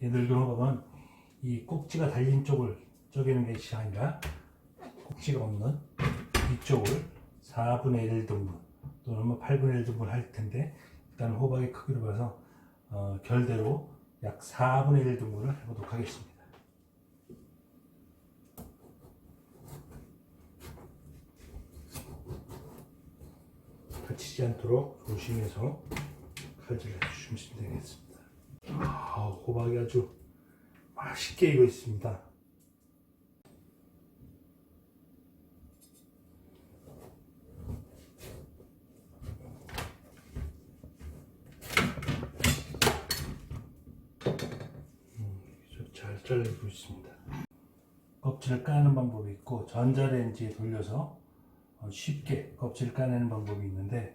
이 늙은 호박은 이 꼭지가 달린 쪽을 쪼개는 것이 아니라 꼭지가 없는 이쪽을 4분의 1 등분 또는 뭐 8분의 1 등분 할 텐데 일단 호박의 크기로 봐서 어, 결대로 약 4분의 1 등분을 해보도록 하겠습니다. 다치지 않도록 조심해서 칼질을 해주시면 되겠습니다. 아, 호박이 아주 맛있게 익어 있습니다. 음, 잘 잘리고 있습니다. 껍질을 까는 방법이 있고 전자레인지에 돌려서 어, 쉽게 껍질을 까내는 방법이 있는데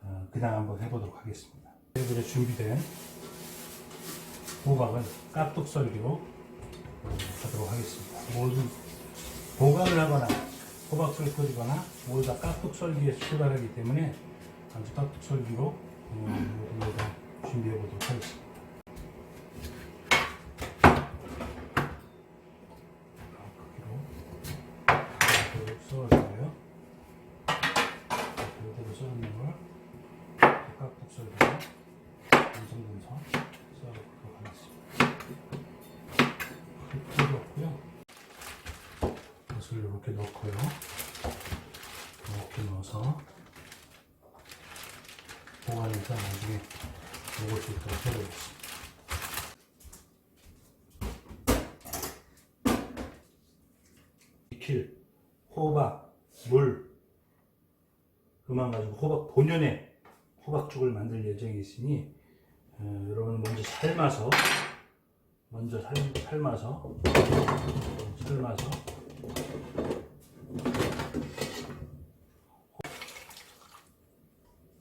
어, 그냥 한번 해보도록 하겠습니다. 테이블에 준비된 호박은 깍둑썰기로 어, 하도록 하겠습니다. 모든 보관을 하거나 호박을 끓이거나 모두 다 깍둑썰기에서 출발하기 때문에 아주 깍둑썰기로 음, 모두 다 준비해 보도록 하겠습니다. 크기로 썰어줘요. 이대로 썰는 걸 깍둑 썰기로 듬성듬성 썰어보도록 하겠습니다. 크- 필요 없고요. 것을 이렇게 넣고요. 이렇게 넣어서 보관해서 나중에 먹을 수 있도록 해보겠습니다. 익힐 호박, 물, 그만 가지고 호박 본연의 호박죽을 만들 예정이 있으니 어, 여러분 먼저 삶아서 먼저 삶, 삶아서 삶아서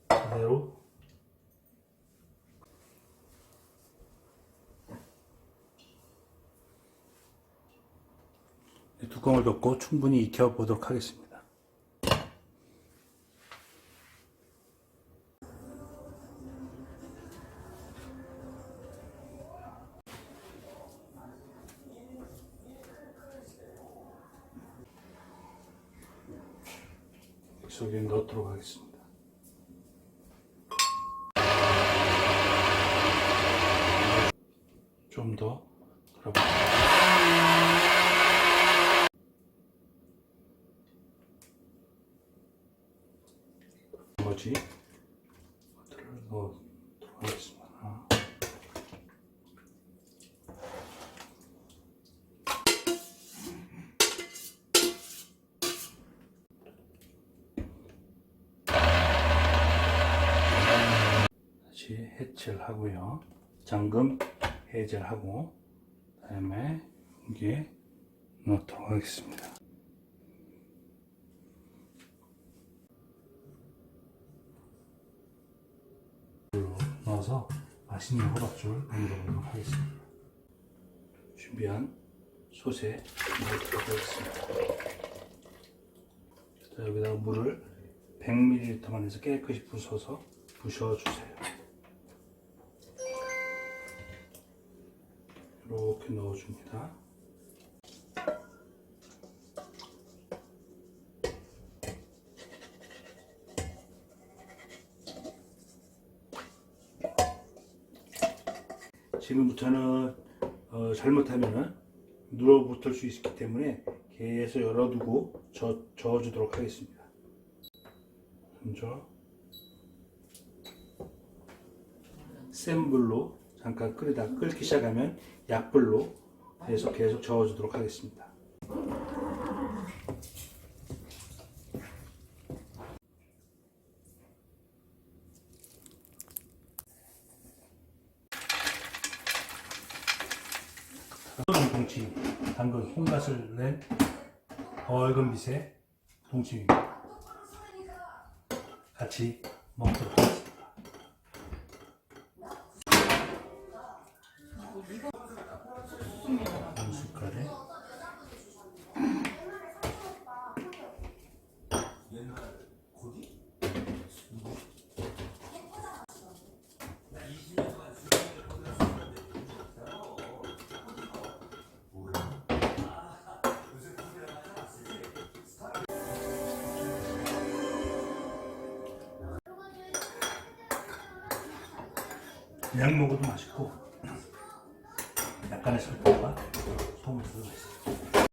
그대로 뚜껑을 덮고 충분히 익혀 보도록 하겠습니다. 속에 넣도록 하겠습니다. 좀더 돌아볼게요. 나머지 하겠습니다. 하나. 다시 해체를 하고요. 잠금 해제를 하고 그다음에 이게 넣도록 하겠습니다. 물로 넣어서 맛있는 호박죽을 만들어 보도록 하겠습니다. 준비한 솥에 넣도록 하겠습니다. 자, 여기다가 물을 100ml만 해서 깨끗이 부숴서 부셔주세요. 이렇게 넣어줍니다. 지금부터는 어, 잘못하면은 눌어붙을 수 있기 때문에 계속 열어두고 저, 저어주도록 하겠습니다. 먼저 센 불로 잠깐 끓이다 끓기 시작하면 약불로 계속 계속 저어주도록 하겠습니다. 동치 당근 홍갓을 낸 붉은 빛의 동치입니다. 같이 먹도록 하겠습니다. 그냥 먹어도 맛있고 약간의 설탕과 소금 들어가 있어요.